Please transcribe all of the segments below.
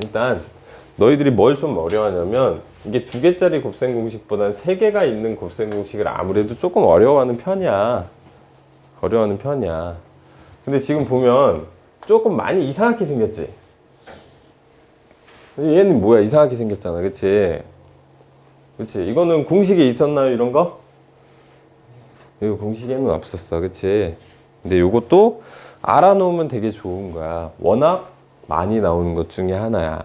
일단 너희들이 뭘 좀 어려워하냐면 이게 두 개짜리 곱셈 공식보다는 세 개가 있는 곱셈 공식을 아무래도 조금 어려워하는 편이야. 어려워하는 편이야. 근데 지금 보면 조금 많이 이상하게 생겼지. 얘는 뭐야 이상하게 생겼잖아, 그치? 그치? 이거는 공식에 있었나요 이런 거? 이거 공식에는 없었어, 그치? 근데 요것도 알아놓으면 되게 좋은 거야. 워낙 많이 나오는 것 중에 하나야.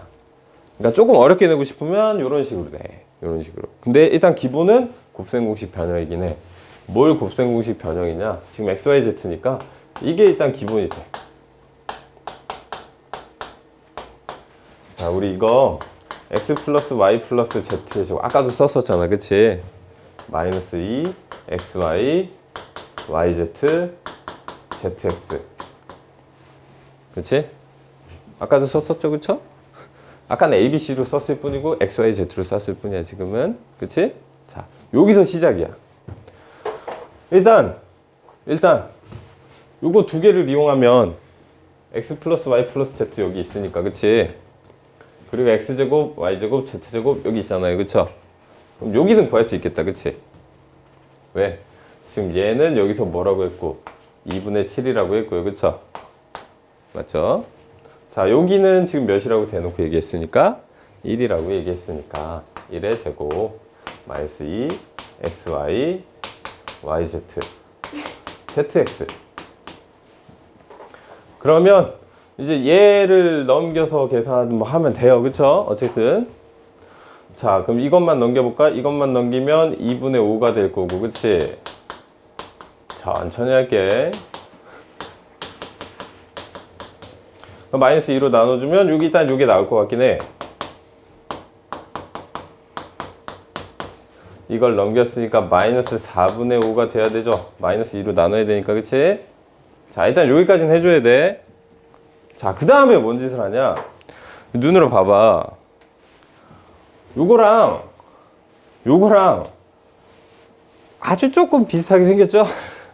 그러니까 조금 어렵게 내고 싶으면 이런 식으로 내. 이런 식으로. 근데 일단 기본은 곱셈 공식 변형이긴 해. 뭘 곱셈 공식 변형이냐? 지금 x, y, z니까 이게 일단 기본이 돼. 자, 우리 이거 x 플러스 y 플러스 z의 제곱 아까도 썼었잖아, 그치? 마이너스 2 xy yz zx 그치? 아까도 썼었죠, 그쵸? 아까는 ABC로 썼을 뿐이고 XYZ로 썼을 뿐이야 지금은 그치? 자 여기서 시작이야 일단 일단 요거 두 개를 이용하면 X 플러스 Y 플러스 Z 여기 있으니까 그치? 그리고 X제곱, Y제곱, Z제곱 여기 있잖아요 그쵸? 그럼 여기는 구할 수 있겠다 그치? 왜? 지금 얘는 여기서 뭐라고 했고 2분의 7이라고 했고요 그쵸? 맞죠? 자, 여기는 지금 몇이라고 대놓고 얘기했으니까 1이라고 얘기했으니까 1의 제곱 마이너스 2 xy yz zx 그러면 이제 얘를 넘겨서 계산 뭐 하면 돼요. 그쵸? 어쨌든 자, 그럼 이것만 넘겨볼까? 이것만 넘기면 2분의 5가 될 거고, 그치? 천천히 할게. 그럼 마이너스 2로 나눠주면 여기 일단 요게 나올 것 같긴 해. 이걸 넘겼으니까 마이너스 4분의 5가 돼야 되죠. 마이너스 2로 나눠야 되니까 그치? 자 일단 여기까지는 해줘야 돼. 자그 다음에 뭔 짓을 하냐? 눈으로 봐봐. 요거랑 요거랑 아주 조금 비슷하게 생겼죠?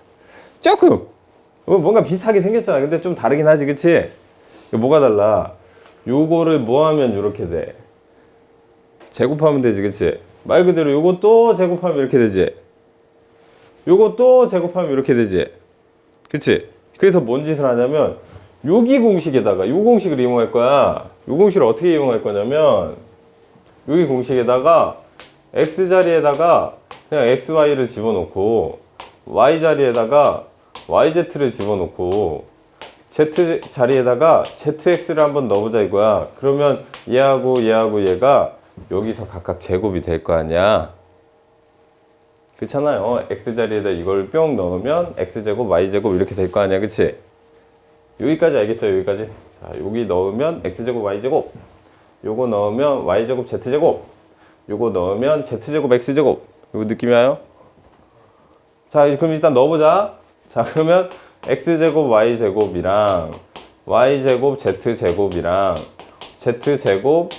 조금 어, 뭔가 비슷하게 생겼잖아. 근데 좀 다르긴 하지, 그치? 뭐가 달라? 요거를 뭐 하면 이렇게 돼? 제곱하면 되지, 그치? 말 그대로 요것도 제곱하면 이렇게 되지? 요것도 제곱하면 이렇게 되지? 그치? 그래서 뭔 짓을 하냐면 여기 공식에다가 요 공식을 이용할 거야. 요 공식을 어떻게 이용할 거냐면 여기 공식에다가 x 자리에다가 그냥 xy를 집어넣고 y 자리에다가 yz를 집어넣고 z 자리에다가 zx를 한번 넣어보자 이거야. 그러면 얘하고 얘하고 얘가 여기서 각각 제곱이 될 거 아니야. 그렇잖아요. x 자리에다 이걸 뿅 넣으면 x 제곱, y 제곱 이렇게 될 거 아니야, 그렇지? 여기까지 알겠어요, 여기까지. 자, 여기 넣으면 x 제곱, y 제곱. 요거 넣으면 y 제곱, z 제곱. 요거 넣으면 z 제곱, x 제곱. 요거 느낌이 와요? 자, 그럼 일단 넣어보자. 자, 그러면 x제곱 y제곱이랑 y제곱 z제곱이랑 z제곱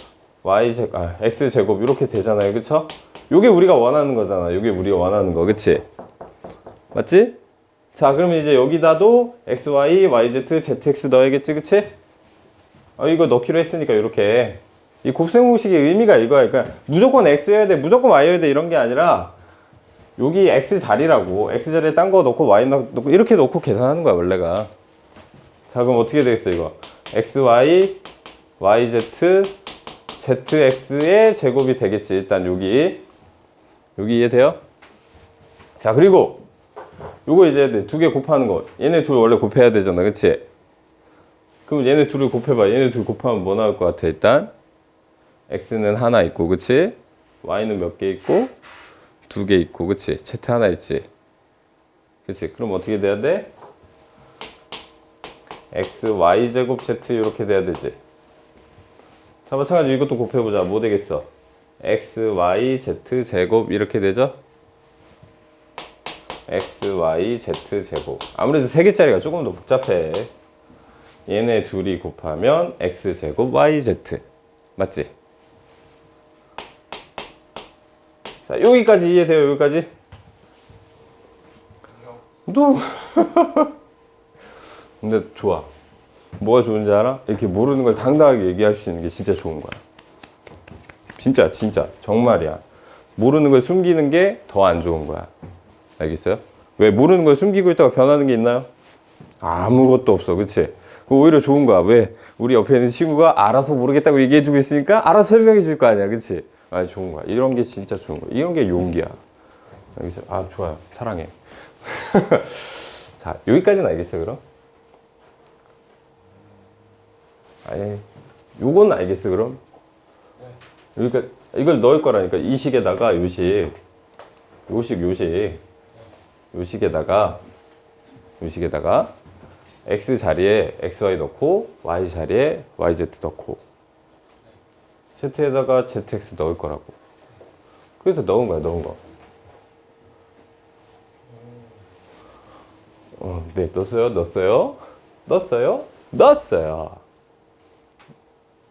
y제곱 아, x제곱 이렇게 되잖아요 그쵸? 요게 우리가 원하는 거잖아 요게 우리가 원하는 거 그치? 맞지? 자 그러면 이제 여기다도 xy yz zx 넣어야겠지 그치? 어, 이거 넣기로 했으니까 이렇게 이 곱셈 공식의 의미가 이거야 그러니까 무조건 x여야 돼 무조건 y여야 돼 이런 게 아니라 여기 x 자리라고. X 자리에 딴 거 넣고 y 넣고 이렇게 넣고 계산하는 거야 원래가. 자 그럼 어떻게 되겠어 이거? Xy yz zx의 제곱이 되겠지 일단 여기. 여기 이해돼요? 자 그리고 요거 이제 두 개 곱하는 거. 얘네 둘 원래 곱해야 되잖아 그치? 그럼 얘네 둘을 곱해봐. 얘네 둘 곱하면 뭐 나올 것 같아 일단? X는 하나 있고 그치? y는 몇 개 있고 두 개 있고 그치? z 하나 있지? 그치? 그럼 어떻게 돼야 돼? X y 제곱 z 이렇게 돼야 되지. 자 마찬가지로 이것도 곱해보자. 뭐 되겠어? X y z 제곱 이렇게 되죠? X y z 제곱. 아무래도 세 개짜리가 조금 더 복잡해. 얘네 둘이 곱하면 x 제곱 y z. 맞지 자, 여기까지 이해돼요, 여기까지? 또. 근데 좋아. 뭐가 좋은지 알아? 이렇게 모르는 걸 당당하게 얘기할 수 있는 게 진짜 좋은 거야. 진짜 진짜 정말이야. 모르는 걸 숨기는 게 더 안 좋은 거야. 알겠어요? 왜 모르는 걸 숨기고 있다가 변하는 게 있나요? 아무것도 없어, 그렇지? 그 오히려 좋은 거야. 왜? 우리 옆에 있는 친구가 알아서 모르겠다고 얘기해주고 있으니까 알아서 설명해 줄 거 아니야, 그렇지? 아, 좋은 거야. 이런 게 진짜 좋은 거야. 이런 게 용기야. 알겠어요? 아, 좋아요. 사랑해. 자, 여기까지는 알겠어요, 그럼? 아니, 요건 알겠어, 그럼? 여기까 이걸 넣을 거라니까. 이 식에다가 요식, 요식, 요식, 요식에다가, 요식에다가, x 자리에 xy 넣고, y 자리에 yz 넣고, z에다가 zx 넣을 거라고. 그래서 넣은 거야, 넣은 거. 어, 네, 넣었어요, 넣었어요, 넣었어요, 넣었어요.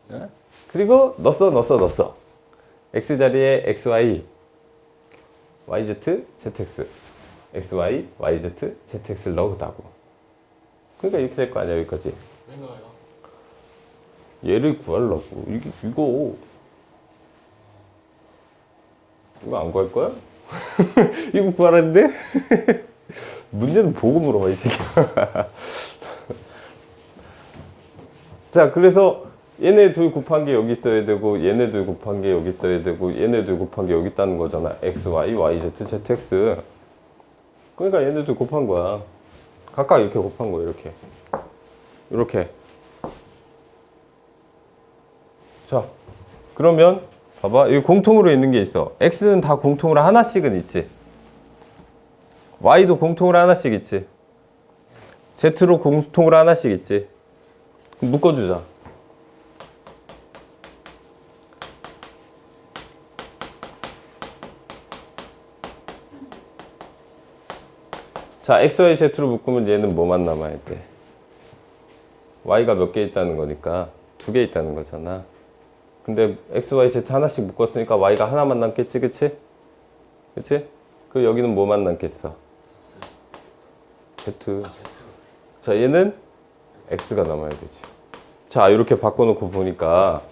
네? 그리고 넣었어, 넣었어, 넣었어. x 자리에 xy, yz, zx, xy, yz, zx를 넣었다고. 그러니까 이렇게 될 거 아니야, 여기까지. 왜 넣어요? 얘를 구하려고. 이게, 이거. 이거 안 구할 거야? 이거 구하라는데? 문제는 보고 물어봐, 이 새끼야. 자, 그래서 얘네 둘 곱한 게 여기 있어야 되고, 얘네 둘 곱한 게 여기 있어야 되고, 얘네 둘 곱한 게 여기 있다는 거잖아. x, y, y, z, z, x. 그러니까 얘네 둘 곱한 거야. 각각 이렇게 곱한 거야, 이렇게. 이렇게. 자, 그러면 봐봐. 여기 공통으로 있는 게 있어. x는 다 공통으로 하나씩은 있지. y도 공통으로 하나씩 있지. z로 공통으로 하나씩 있지. 묶어주자. 자, x, y, z로 묶으면 얘는 뭐만 남아야 돼? y가 몇 개 있다는 거니까 두 개 있다는 거잖아. 근데 x, y, z 하나씩 묶었으니까 y가 하나만 남겠지, 그치? 그치? 그 여기는 뭐만 남겠어? z. 아 Z 자, 얘는 x가 남아야 되지. 자, 이렇게 바꿔놓고 보니까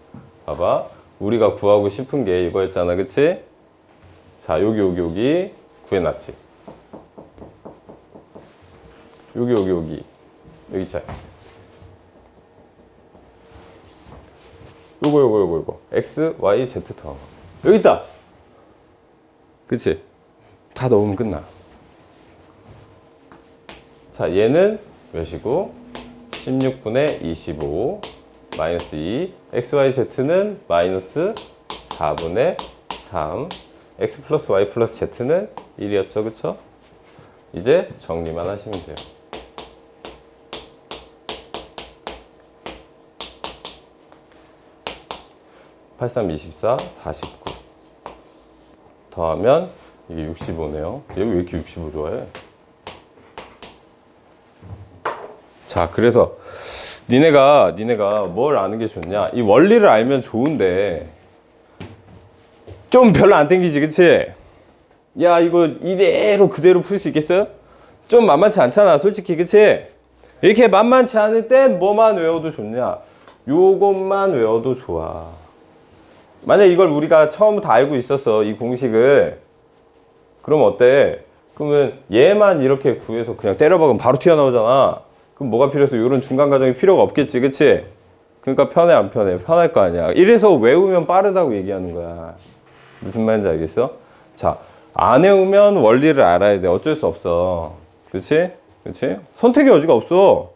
봐봐. 우리가 구하고 싶은 게 이거였잖아, 그치? 자, 여기 여기 여기 구해놨지. 여기 여기 여기 여기 있잖아. 요거 요거 요거 요거 x, y, z 더하고 여기 있다. 그치? 다 넣으면 끝나. 자, 얘는 몇이고 16분의 25 마이너스 2 x, y, z는 마이너스 4분의 3 x 플러스 y 플러스 z는 1이었죠, 그쵸? 이제 정리만 하시면 돼요. 83, 24, 49 더하면 이게 65네요. 얘 왜 이렇게 65 좋아해? 자, 그래서 니네가 니네가 뭘 아는 게 좋냐? 이 원리를 알면 좋은데 좀 별로 안 땡기지, 그치? 야, 이거 이대로 그대로 풀 수 있겠어요? 좀 만만치 않잖아, 솔직히, 그치? 이렇게 만만치 않을 땐 뭐만 외워도 좋냐? 요것만 외워도 좋아. 만약 이걸 우리가 처음부터 알고 있었어, 이 공식을. 그럼 어때? 그러면 얘만 이렇게 구해서 그냥 때려박으면 바로 튀어나오잖아. 그럼 뭐가 필요해서 이런 중간 과정이 필요가 없겠지, 그치? 그러니까 편해, 안 편해? 편할 거 아니야. 이래서 외우면 빠르다고 얘기하는 거야. 무슨 말인지 알겠어? 자, 안 외우면 원리를 알아야 돼. 어쩔 수 없어. 그치? 그치? 선택의 여지가 없어.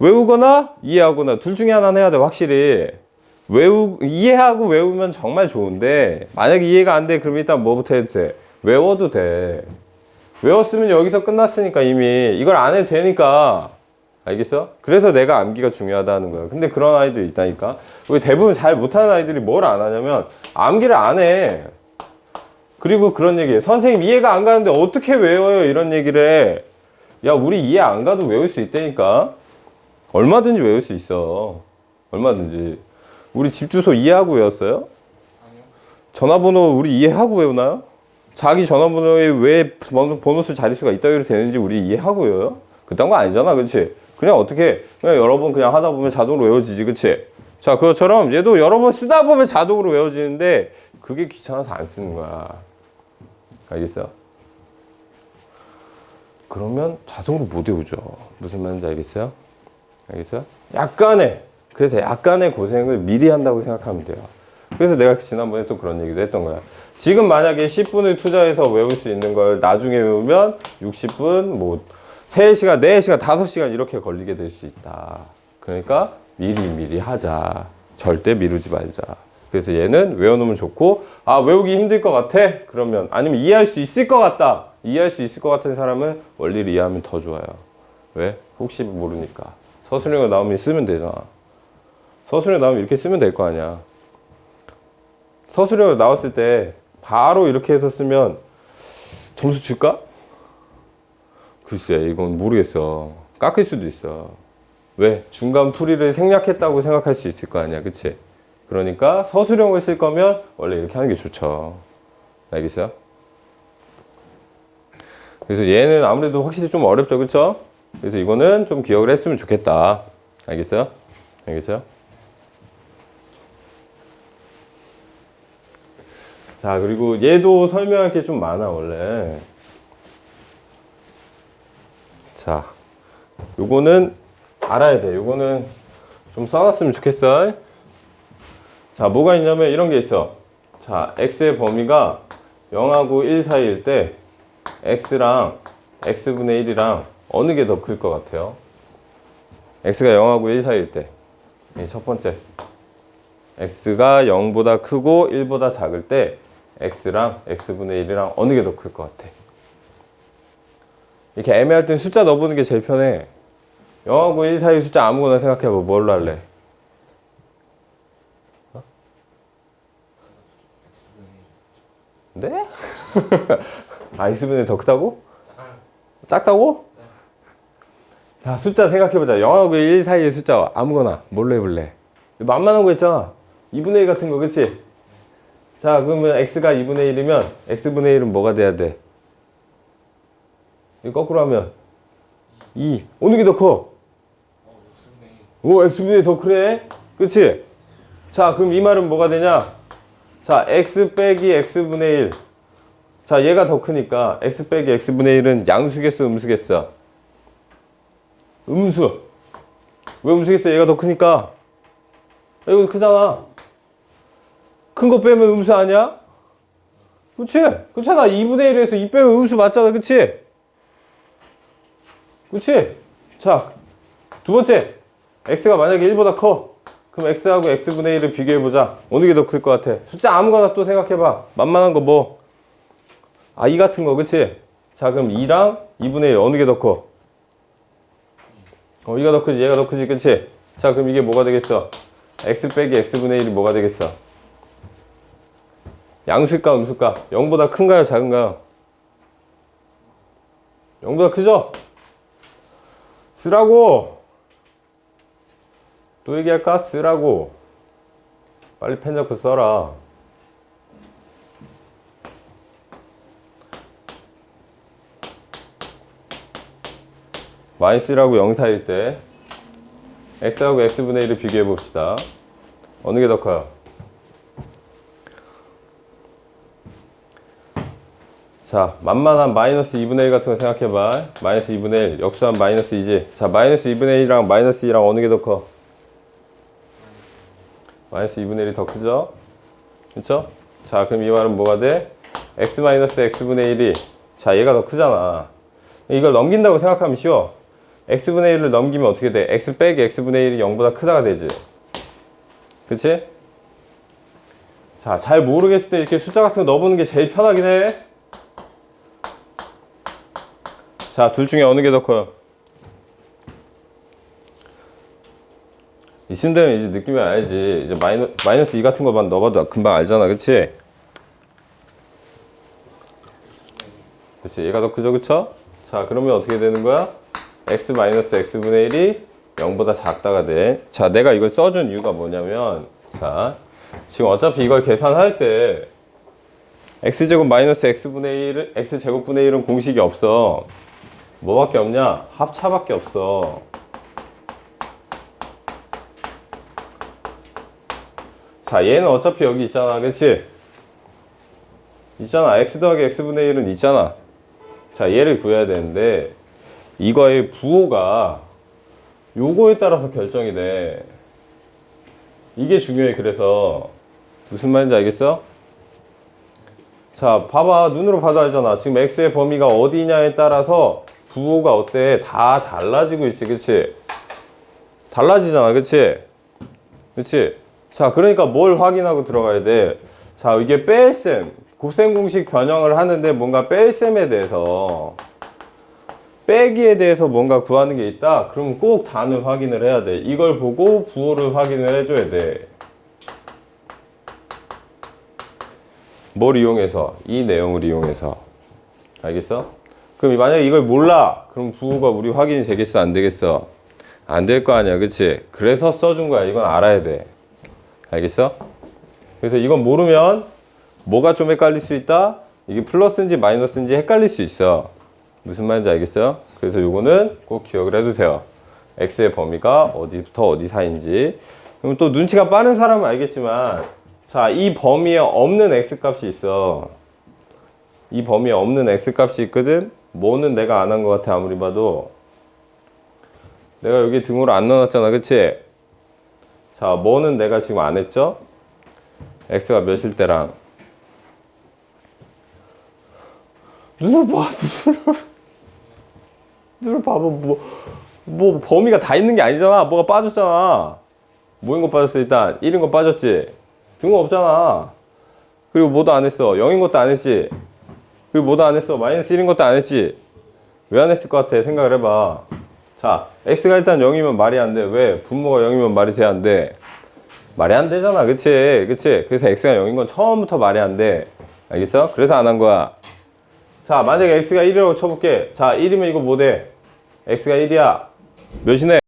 외우거나 이해하거나 둘 중에 하나는 해야 돼, 확실히. 외우, 이해하고 외우면 정말 좋은데, 만약에 이해가 안 돼, 그럼 일단 뭐부터 해도 돼? 외워도 돼. 외웠으면 여기서 끝났으니까 이미 이걸 안 해도 되니까. 알겠어? 그래서 내가 암기가 중요하다는 거야. 근데 그런 아이들 있다니까. 왜 대부분 잘 못하는 아이들이 뭘 안 하냐면 암기를 안 해. 그리고 그런 얘기해. 선생님 이해가 안 가는데 어떻게 외워요? 이런 얘기를 해. 야, 우리 이해 안 가도 외울 수 있다니까. 얼마든지 외울 수 있어. 얼마든지. 우리 집 주소 이해하고 외웠어요? 아니요 전화번호 우리 이해하고 외우나요? 자기 전화번호에 왜 번호수 자릿수가 있다고 되는지 우리 이해하고 외워요? 그딴 거 아니잖아, 그렇지? 그냥 어떻게 그냥 여러 번 그냥 하다 보면 자동으로 외워지지 그치? 자 그것처럼 얘도 여러 번 쓰다 보면 자동으로 외워지는데 그게 귀찮아서 안 쓰는 거야 알겠어? 그러면 자동으로 못 외우죠 무슨 말인지 알겠어요? 알겠어요? 약간의 그래서 약간의 고생을 미리 한다고 생각하면 돼요 그래서 내가 지난번에 또 그런 얘기도 했던 거야 지금 만약에 10분을 투자해서 외울 수 있는 걸 나중에 외우면 60분 뭐 3시간, 4시간, 5시간 이렇게 걸리게 될 수 있다. 그러니까 미리 미리 하자. 절대 미루지 말자. 그래서 얘는 외워놓으면 좋고 아 외우기 힘들 것 같아? 그러면 아니면 이해할 수 있을 것 같다. 이해할 수 있을 것 같은 사람은 원리를 이해하면 더 좋아요. 왜? 혹시 모르니까. 서술형으로 나오면 쓰면 되잖아. 서술형 나오면 이렇게 쓰면 될 거 아니야. 서술형으로 나왔을 때 바로 이렇게 해서 쓰면 점수 줄까? 글쎄, 이건 모르겠어. 깎일 수도 있어. 왜? 중간 풀이를 생략했다고 생각할 수 있을 거 아니야. 그치? 그러니까 서술형을 쓸 거면 원래 이렇게 하는 게 좋죠. 알겠어요? 그래서 얘는 아무래도 확실히 좀 어렵죠. 그쵸? 그래서 이거는 좀 기억을 했으면 좋겠다. 알겠어요? 알겠어요? 자, 그리고 얘도 설명할 게 좀 많아, 원래. 자, 요거는 알아야 돼. 요거는 좀 써놨으면 좋겠어. 자, 뭐가 있냐면 이런 게 있어. 자, x의 범위가 0하고 1 사이일 때 x랑 x분의 1이랑 어느 게 더 클 것 같아요? x가 0하고 1 사이일 때. 이첫 번째. x가 0보다 크고 1보다 작을 때 x랑 x분의 1이랑 어느 게 더 클 것 같아? 이렇게 애매할 땐 숫자 넣어보는 게 제일 편해. 0하고 1 사이 숫자 아무거나 생각해봐. 뭘로 할래? 어? 네? 아, x분의 더 크다고? 작다고? 자, 숫자 생각해보자. 0하고 1 사이의 숫자 아무거나 뭘로 해볼래? 만만한 거 있잖아. 2분의 1 같은 거, 그치? 자, 그러면 x가 2분의 1이면 x분의 1은 뭐가 돼야 돼? 이거 거꾸로 하면 2. 어느 게 더 커? 오, x분의 1 더 크네? 그치? 자, 그럼 이 말은 뭐가 되냐? 자, x 빼기 x분의 1. 자, 얘가 더 크니까 x 빼기 x분의 1은 양수겠어, 음수겠어? 음수. 왜 음수겠어? 얘가 더 크니까. 이거 크잖아. 큰 거 빼면 음수 아니야? 그치? 그렇잖아. 2분의 1에서 2 빼면 음수 맞잖아. 그치? 그치? 자, 두 번째. x가 만약에 1보다 커. 그럼 x하고 x분의 1을 비교해보자. 어느 게 더 클 것 같아? 숫자 아무거나 또 생각해봐. 만만한 거 뭐? 아, 2 같은 거, 그치? 자, 그럼 2랑 2분의 1 어느 게 더 커? 어, 2가 더 크지, 얘가 더 크지, 그치? 자, 그럼 이게 뭐가 되겠어? x 빼기 x분의 1이 뭐가 되겠어? 양수일까, 음수일까? 0보다 큰가요, 작은가요? 0보다 크죠? 쓰라고! 또 얘기할까? 쓰라고. 빨리 펜 잡고 써라. 마이너스라고 0 사이일 때 x하고 x분의 1을 비교해 봅시다. 어느 게 더 커요? 자, 만만한 마이너스 2분의 1 같은 거 생각해봐. 마이너스 2분의 1, 역수한 마이너스 2지. 자, 마이너스 2분의 1이랑 마이너스 2랑 어느 게 더 커? 마이너스 2분의 1이 더 크죠? 그쵸? 자, 그럼 이 말은 뭐가 돼? x 마이너스 x분의 1이 자, 얘가 더 크잖아. 이걸 넘긴다고 생각하면 쉬워. x분의 1을 넘기면 어떻게 돼? x 빼기 x분의 1이 0보다 크다가 되지. 그치? 자, 잘 모르겠을 때 이렇게 숫자 같은 거 넣어보는 게 제일 편하긴 해. 자, 둘 중에 어느 게 더 커요? 이쯤 되면 이제 느낌이 알지. 이제 마이너, 마이너스 2 같은 거만 넣어봐도 금방 알잖아. 그치? 그치? 얘가 더 크죠? 그쵸? 자, 그러면 어떻게 되는 거야? x 마이너스 x분의 1이 0보다 작다가 돼. 자, 내가 이걸 써준 이유가 뭐냐면, 자, 지금 어차피 이걸 계산할 때, x제곱 마이너스 x분의 1, x제곱분의 1은 공식이 없어. 뭐밖에 없냐? 합차밖에 없어. 자, 얘는 어차피 여기 있잖아. 그치? 있잖아. x 더하기 x분의 1은 있잖아. 자, 얘를 구해야 되는데, 이거의 부호가 요거에 따라서 결정이 돼. 이게 중요해. 그래서, 무슨 말인지 알겠어? 자, 봐봐. 눈으로 봐도 알잖아. 지금 x의 범위가 어디냐에 따라서 부호가 어때? 다 달라지고 있지. 그치? 달라지잖아. 그치? 그치? 자, 그러니까 뭘 확인하고 들어가야 돼? 자, 이게 뺄셈, 곱셈 공식 변형을 하는데 뭔가 뺄셈에 대해서 빼기에 대해서 뭔가 구하는 게 있다? 그럼 꼭 단을 확인을 해야 돼. 이걸 보고 부호를 확인을 해줘야 돼. 뭘 이용해서? 이 내용을 이용해서. 알겠어? 그럼 만약에 이걸 몰라. 그럼 부호가 우리 확인이 되겠어? 안 되겠어? 안 될 거 아니야. 그치? 그래서 써준 거야. 이건 알아야 돼. 알겠어? 그래서 이건 모르면 뭐가 좀 헷갈릴 수 있다? 이게 플러스인지 마이너스인지 헷갈릴 수 있어. 무슨 말인지 알겠어요? 그래서 요거는 꼭 기억을 해두세요. x의 범위가 어디부터 어디 사이인지. 그럼 또 눈치가 빠른 사람은 알겠지만, 자, 이 범위에 없는 x 값이 있어. 이 범위에 없는 x 값이 있거든? 뭐는 내가 안 한 것 같아, 아무리 봐도. 내가 여기 등호를 안 넣어놨잖아, 그치? 자, 뭐는 내가 지금 안 했죠? x가 몇일 때랑 눈을 봐, 눈을 눈을 봐봐, 뭐, 뭐 범위가 다 있는 게 아니잖아. 뭐가 빠졌잖아. 뭐인 거 빠졌어 일단 1인 거 빠졌지. 등호 없잖아. 그리고 뭐도 안 했어. 0인 것도 안 했지. 그리고 뭐도 안 했어. 마이너스 1인 것도 안 했지. 왜 안 했을 것 같아? 생각을 해봐. 자, x가 일단 0이면 말이 안 돼. 왜? 분모가 0이면 말이 돼야 안 돼. 말이 안 되잖아. 그치? 그치? 그래서 x가 0인 건 처음부터 말이 안 돼. 알겠어? 그래서 안 한 거야. 자, 만약에 x가 1이라고 쳐볼게. 자, 1이면 이거 뭐 돼? x가 1이야. 몇이네?